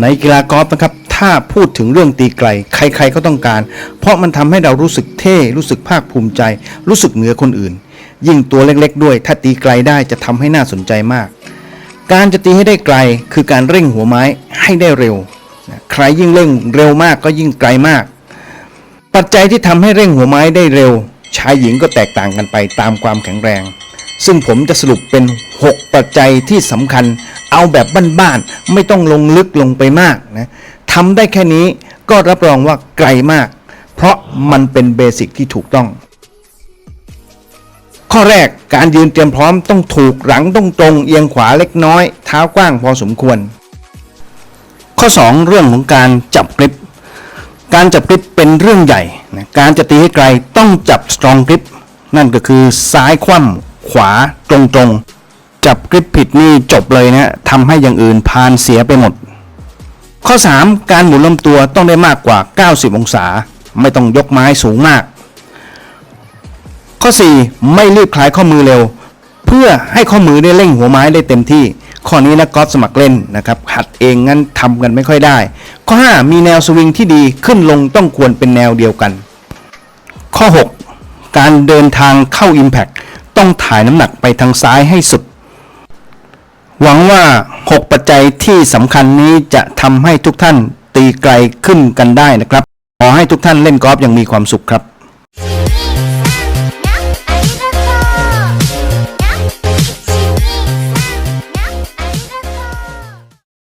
ในกีฬากอล์ฟนะครับ ถ้าพูดถึงเรื่องตีไกล ใครๆก็ต้องการ เพราะมันทำให้เรารู้สึกเท่ รู้สึกภาคภูมิใจ รู้สึกเหนือคนอื่น ยิ่งตัวเล็กๆ ด้วย ถ้าตีไกลได้จะทำให้น่าสนใจมาก การจะตีให้ได้ไกล คือการเร่งหัวไม้ให้ได้เร็ว ใครยิ่งเร่งเร็วมากก็ยิ่งไกลมาก ปัจจัยที่ทำให้เร่งหัวไม้ได้เร็ว ชายหญิงก็แตกต่างกันไปตามความแข็งแรง ซึ่งผมจะสรุปเป็น 6 ปัจจัยที่สำคัญ เอาแบบบ้านๆไม่ต้องลงลึกลงไปมากนะทำได้แค่นี้ก็รับรองว่าไกลมาก เพราะมันเป็นเบสิกที่ถูกต้อง ข้อแรกการยืนเตรียมพร้อมต้องถูกหลังต้องตรงเอียงขวาเล็กน้อย เท้ากว้างพอสมควร ข้อ 2 เรื่องของการจับกริปการจับกริปเป็นเรื่องใหญ่นะการจะตีให้ไกลต้องจับ strong grip นั่นก็คือซ้ายคว่ำ ขวาตรงๆ จับกริปผิดนี่จบเลยนะทำให้อย่างอื่นพานเสียไปหมด ข้อ 3 การหมุนลำตัวต้องได้มากกว่า 90 องศา ไม่ต้องยกไม้สูงมาก ข้อ 4 ไม่รีบคลายข้อมือเร็ว เพื่อให้ข้อมือได้เร่งหัวไม้ได้เต็มที่ข้อนี้นักอล์ฟสมัครเล่นนะครับหัดเองงั้นทำกันไม่ค่อยได้ ข้อ 5 มีแนวสวิงที่ดีขึ้นลงต้องควรเป็นแนวเดียวกัน ข้อ 6 การเดินทางเข้า Impact ต้องถ่ายน้ำหนักไปทางซ้ายให้สุด หวังว่า 6 ปัจจัยที่สำคัญนี้จะทำให้ทุกท่านตีไกลขึ้นกันได้นะครับ ขอให้ทุกท่านเล่นกอล์ฟอย่างมีความสุขครับ